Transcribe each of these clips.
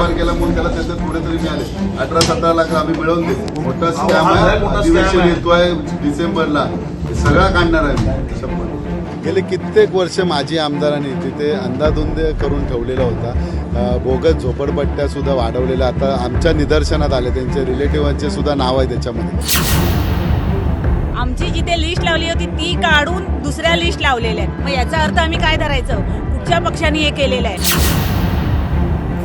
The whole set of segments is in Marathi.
थोडेफार केला म्हणून त्याला त्याच्यात थोडे तरी मिळाले अठरा सतरा लाख आम्ही मिळवून दिले. मोठा स्कॅम आहे. मोठा अधिवेशन. येतोय डिसेंबरला. सगळा काढणार आहे शंभर. गेले कित्येक वर्ष माजी आमदारांनी तिथे अंधाधुंद करून ठेवलेला होता. बोगस झोपडपट्ट्या सुद्धा वाढवलेल्या. आता आमच्या निदर्शनात आले. त्यांच्या रिलेटिव्हांचे सुद्धा नाव आहे त्याच्यामध्ये. आमची जिथे लिस्ट लावली होती ती काढून दुसऱ्या लिस्ट लावलेल्या आहेत. मग याचा अर्थ आम्ही काय धरायचं? कुठच्या पक्षाने हे केलेलं आहे?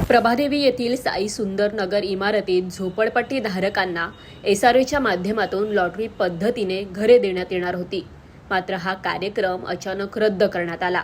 प्रभादेवी येथील साई सुंदर नगर इमारतीत झोपडपट्टी धारकांना एच्या माध्यमातून लॉटरी पद्धतीने घरे देण्यात येणार होती. मात्र हा कार्यक्रम अचानक रद्द करण्यात आला.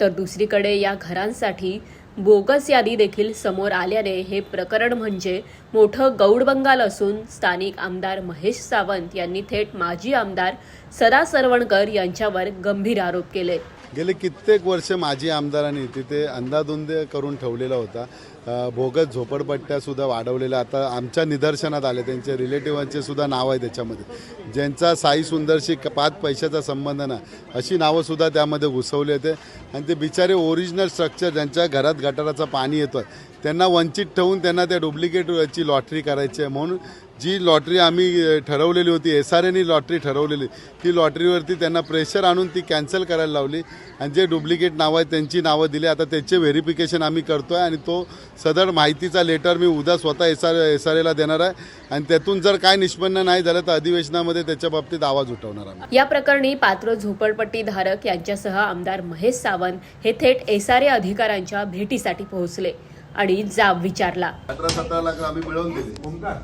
तर दुसरीकडे या घरांसाठी बोगस यादी देखील समोर आल्याने हे प्रकरण म्हणजे मोठं गौडबंगाल असून स्थानिक आमदार महेश सावंत यांनी थेट माजी आमदार सदा सरवणकर यांच्यावर गंभीर आरोप केले. गेले कित्येक वर्ष माजी आमदारांनी तिथे अंधाधुंद करून ठेवलेला होता. अ, झोपडपट्ट्यासुद्धा वाढवलेल्या. आता आमच्या निदर्शनात आले. त्यांच्या रिलेटिव्हांचे सुद्धा नाव आहे त्याच्यामध्ये. ज्यांचा साई सुंदरशी पाच पैशाचा संबंध ना अशी नावंसुद्धा त्यामध्ये घुसवले होते. आणि ते बिचारे ओरिजिनल स्ट्रक्चर ज्यांच्या घरात गटाराचं पाणी येतं त्यांना वंचित ठेवून त्यांना त्या डुप्लिकेटची लॉटरी करायची आहे. म्हणून जी लॉटरी आम्ही ठरवलेली होती एस आर एनी लॉटरी ठरवलेली ती लॉटरीवरती त्यांना प्रेशर आणून ती कॅन्सल करायला लावली. आणि जे डुप्लिकेट नावं आहेत त्यांची नावं दिली. आता त्याचे व्हेरिफिकेशन आम्ही करतो आहे आणि तो सदर माहितीचा लेटर मी उद्या स्वतः एस आर एस आर एला देणार आहे. आणि त्यातून जर काय निष्पन्न नाही झालं तर अधिवेशनामध्ये त्याच्या बाबतीत आवाज उठवणार आम्ही. या प्रकरणी पात्र झोपडपट्टी धारक यांच्यासह आमदार महेश सावंत हे थेट एसआरए अधिकाऱ्यांच्या भेटीसाठी पोहोचले. आणि जाब विचारला. अठरा सतरा लाख आम्ही मिळवून दिले? ओमकार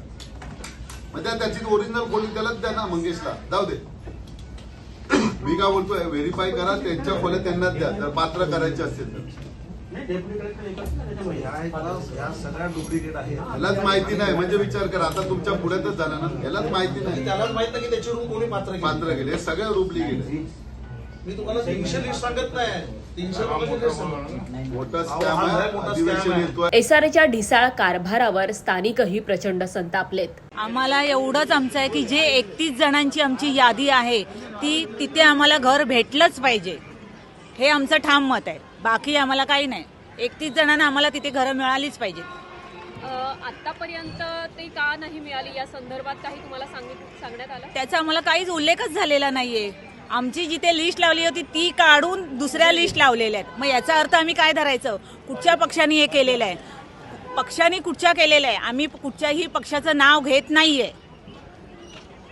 म्हणजे त्याची ओरिजिनल खोली त्यालाच द्या ना मंगेशला. जाऊ दे. मी काय बोलतोय व्हेरीफाय करा त्यांच्या खोल्या त्यांनाच द्या. जर पात्र करायचे असतील तर. या सगळ्या डुप्लिकेट आहेत. यालाच माहिती नाही. म्हणजे विचार करा. आता तुमच्या पुढ्यातच झाला ना? यालाच माहिती नाही. त्यालाच माहीत नाही की त्याच्यावरून कोणी पात्र केलं. पात्र गेले हे सगळं डुप्लिकेट आहे मी तुम्हाला तीनशे लिस्ट सांगत नाही. हा एसआरएच्या ढिसाळ कारभारावर स्थानिकही प्रचंड संतापलेत. आम्हाला एवढंच आमचं आहे की जे एकतीस जणांची आमची यादी आहे ती तिथे आम्हाला घर भेटलंच पाहिजे. हे आमचं ठाम मत आहे. बाकी आम्हाला काही नाही. एकतीस जणांना आम्हाला तिथे घरं मिळालीच पाहिजे आतापर्यंत ते का नाही मिळाली? या संदर्भात काही तुम्हाला सांगण्यात आलं? त्याचा आम्हाला काहीच उल्लेखच झालेला नाहीये. आमची जिथे लिस्ट लावली होती ती काढून दुसऱ्या लिस्ट लावलेल्या आहेत. मग याचा अर्थ आम्ही काय धरायचं? कुठच्या पक्षाने हे केलेलं आहे? पक्षाने कुठच्या केलेलं आहे? आम्ही कुठच्याही पक्षाचं नाव घेत नाही आहे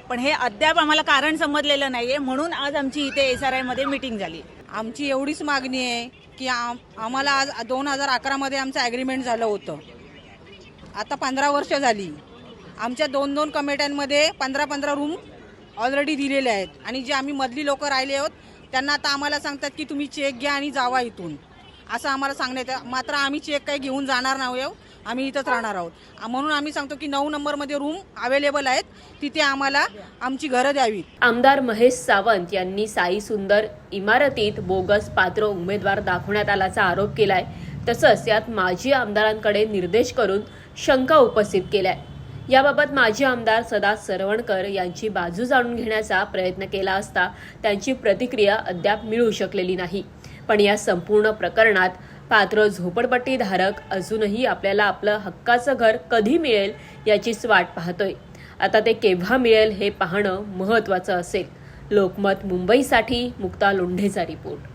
पण हे अद्याप आम्हाला कारण समजलेलं नाही आहे म्हणून आज आमची इथे एस आर आयमध्ये मिटिंग झाली. आमची एवढीच मागणी आहे की आम आम्हाला आज दोन हजार अकरामध्ये आमचं ॲग्रीमेंट झालं होतं. आता पंधरा वर्ष झाली. आमच्या दोन दोन कमिट्यांमध्ये पंधरा पंधरा रूम ऑलरेडी दिलेले आहेत. आणि जे आम्ही मधली लोक राहिले आहोत त्यांना आता आम्हाला सांगतात की तुम्ही चेक घ्या आणि जावा इथून. असं आम्हाला सांगण्यात मात्र आम्ही चेक काही घेऊन जाणार नाही आहोत. आम्ही इथंच राहणार आहोत. म्हणून आम्ही सांगतो की नऊ नंबरमध्ये रूम अवेलेबल आहेत. तिथे आम्हाला आमची घरं द्यावी आमदार महेश सावंत यांनी साई सुंदर इमारतीत बोगस पात्र उमेदवार दाखवण्यात आल्याचा आरोप केलाय. तसंच यात माजी आमदारांकडे निर्देश करून शंका उपस्थित केलाय याबाबत माजी आमदार सदा सरवणकर यांची बाजू जाणून घेण्याचा प्रयत्न केला असता त्यांची प्रतिक्रिया अद्याप मिळू शकलेली नाही. पण या संपूर्ण प्रकरणात पात्र झोपडपट्टीधारक अजूनही आपल्याला आपलं हक्काचं घर कधी मिळेल याचीच वाट पाहतोय. आता ते केव्हा मिळेल हे पाहणं महत्त्वाचं असेल. लोकमत मुंबईसाठी मुक्ता लोंढेचा रिपोर्ट.